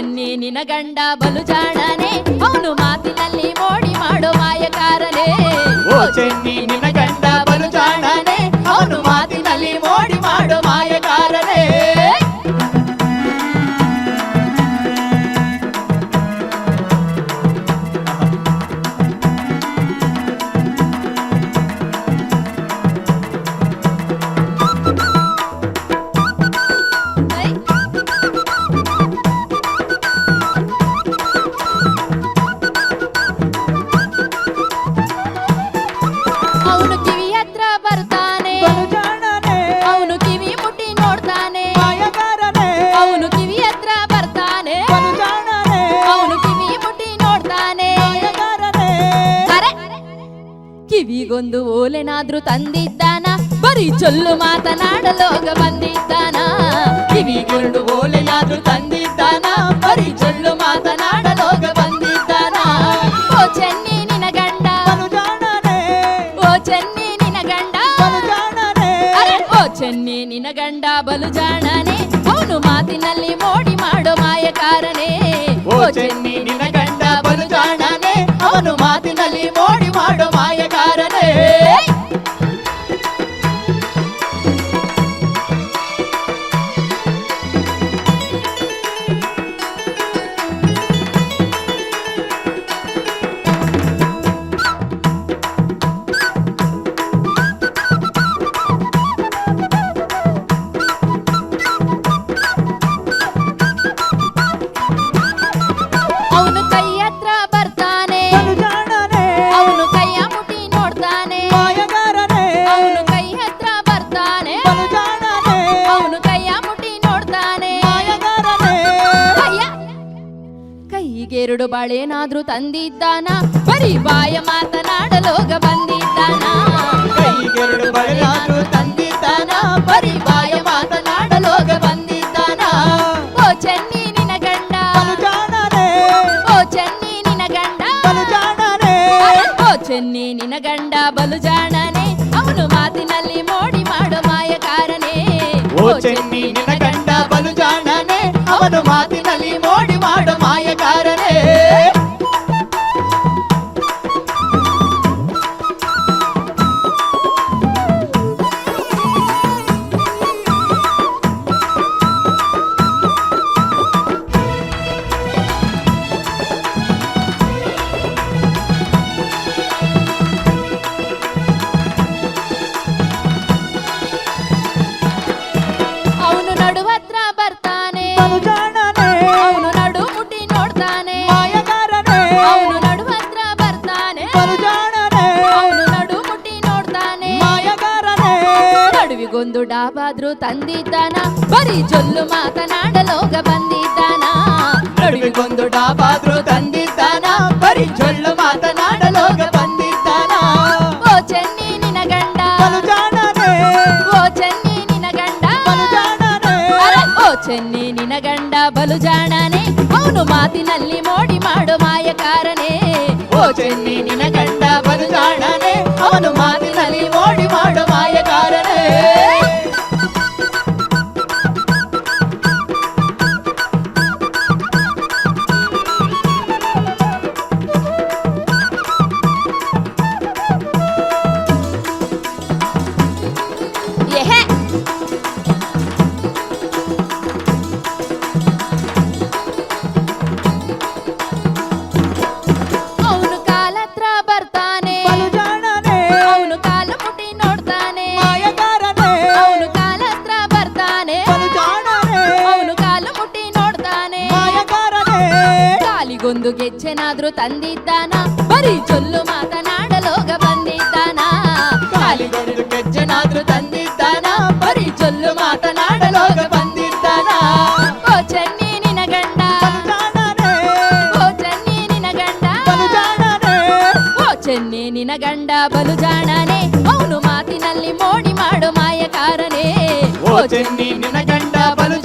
ನಿನ ಗಂಡ ಬಲು ಜಾಣನೆ. ಅವನು ಮಾತಿನಲ್ಲಿ ಮೋಡಿ ಮಾಡೋ ಮಾಯಕಾರನೇ. ಓ ಚೆನ್ನಿ ನಿನ್ನ ಗಂಡ ಬಲು ಜಾಣನೆ. ಅವನು ಮಾತಿನಲ್ಲಿ ಮೋಡಿ ಮಾಡೋ ಕಿವಿಗೊಂದು ಓಲೆನಾದ್ರೂ ತಂದಿದ್ದಾನ? ಬರೀ ಚೊಲ್ಲು ಮಾತನಾಡಲೋಗ ಬಂದಿದ್ದಾನ? ಕಿವಿಗೊಂದು ಓಲೆನಾದ್ರೂ ತಂದಿದ್ದಾನ? ಬರೀ ಚೊಲ್ಲು ಮಾತನಾಡಲೋಗ ಬಂದಿದ್ದಾನ? ಓ ಚೆನ್ನಿ ನಿನ ಗಂಡ. ಓ ಚೆನ್ನಿ ನಿನ ಗಂಡ. ಅರೆ ಓ ಚೆನ್ನಿ ನಿನ ಗಂಡ ಬಲು ಜಾಣನೆ. ಅವನು ಮಾತಿನಲ್ಲಿ ಮೋಡಿ ಮಾಡೋ ಮಾಯಕಾರನೇ. ಓ ಚೆನ್ನಿ ನಿನ್ನ ಕೈಗೆರಡು ಬಾಳೇನಾದ್ರೂ ತಂದಿದ್ದಾನ? ಬರೀ ಬಾಯ ಮಾತನಾಡಲೋಗ ಬಂದಿದ್ದಾನ? ಕೈಗೆರಡು ಬಳೆಯಾದ್ರೂ ತಂದಿದ್ದಾನ? ಬರೀ ಬಾಯ ಮಾತನಾಡಲೋಗ ಬಂದಿದ್ದಾನ? ಓ ಚೆನ್ನಿ ನಿನ ಗಂಡ. ಓ ಚೆನ್ನಿ ನಿನ ಗಂಡ. ಓ ಚೆನ್ನಿ ನಿನ ಗಂಡ ಬಲು ಜಾಣನೆ. ಅವನು ಮಾತಿನಲ್ಲಿ ಮೋಡಿ ಮಾಡೋ ಮಾಯಕಾರನೇ. ಓ ಚೆನ್ನಿ ನಿನ ಗಂಡ ಬಲು ಜಾಣನೆ. ಅವನು ಮೋಡಿ ನಾಯಕ ನಡುವಿಗೊಂದು ಡಾಬಾದ್ರೂ ತಂದಿದ್ದಾನ ಬರೀ ಜೊಲ್ಲು ಮಾತನಾಡಲೋಗ ಬಂದಿದ್ದಾನ ನಡುವಿಗೊಂದು ಡಾಬಾದ್ರೂ ತಂದಿದ್ದಾನ ಬರೀ ಜೊಳ್ಳು ಮಾತನಾಡಲೋಗ ಬಂದಿದ್ದಾನ ಓ ಚೆನ್ನಿ ನಿನ ಗಂಡ ಬಲು ಜಾಣನೆ ಓ ಚೆನ್ನಿ ನಿನ ಗಂಡ ಬಲು ಜಾಣನೆ ಅರೆ, ಓ ಚೆನ್ನಿ ನಿನ ಗಂಡ ಬಲು ಜಾಣನೆ ಅವನು ಮಾತಿನಲ್ಲಿ ಮೋಡಿ ಮಾಡೋ ಮಾಯಕಾರನೇ ಓ ಚೆನ್ನಿ ನಿನ್ನ ಗಂಡ ಬಲು ಜಾಣನೆ ಅವನು ಮಾತಿನಲ್ಲಿ ಮೋಡಿ ಮಾಡೋ ಮಾಯಗಾರನೇ ಕಾಲಿಗೊಂದು ಗೆಜ್ಜೆನಾದ್ರೂ ತಂದಿದ್ದಾನ ಬರೀ ಜೊಲ್ಲು ಮಾತನಾಡಲೋಗ ಬಂದಿದ್ದಾನ ಕಾಲಿಗೊಂದು ಕೆಜ್ಜನಾದ್ರೂ ತಂದಿದ್ದಾನ ಬರೀ ಜೊಲ್ಲು ಮಾತನಾಡಲೋಗ ಬಂದಿದ್ದಾನ ಓ ಚೆನ್ನಿ ನಿನ ಗಂಡ ಬಲು ಜಾಣನೆ ಓ ಚೆನ್ನಿ ನಿನ ಗಂಡ ಬಲು ಜಾಣನೆ ಓ ಚೆನ್ನಿ ನಿನ ಗಂಡ ಬಲು ಜಾಣನೆ ಅವನು ಮಾತಿನಲ್ಲಿ ಮೋಡಿ ಮಾಡೋ ಮಾಯಕಾರನೇ ಓ ಚೆನ್ನಿ ನಿನ್ನ ಗಂಡ ಬಲು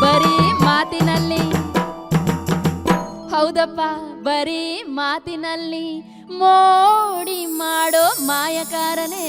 ಬರೀ ಮಾತಿನಲ್ಲಿ. ಹೌದಪ್ಪ ಬರೀ ಮಾತಿನಲ್ಲಿ ಮೋಡಿ ಮಾಡೋ ಮಾಯಕಾರನೇ.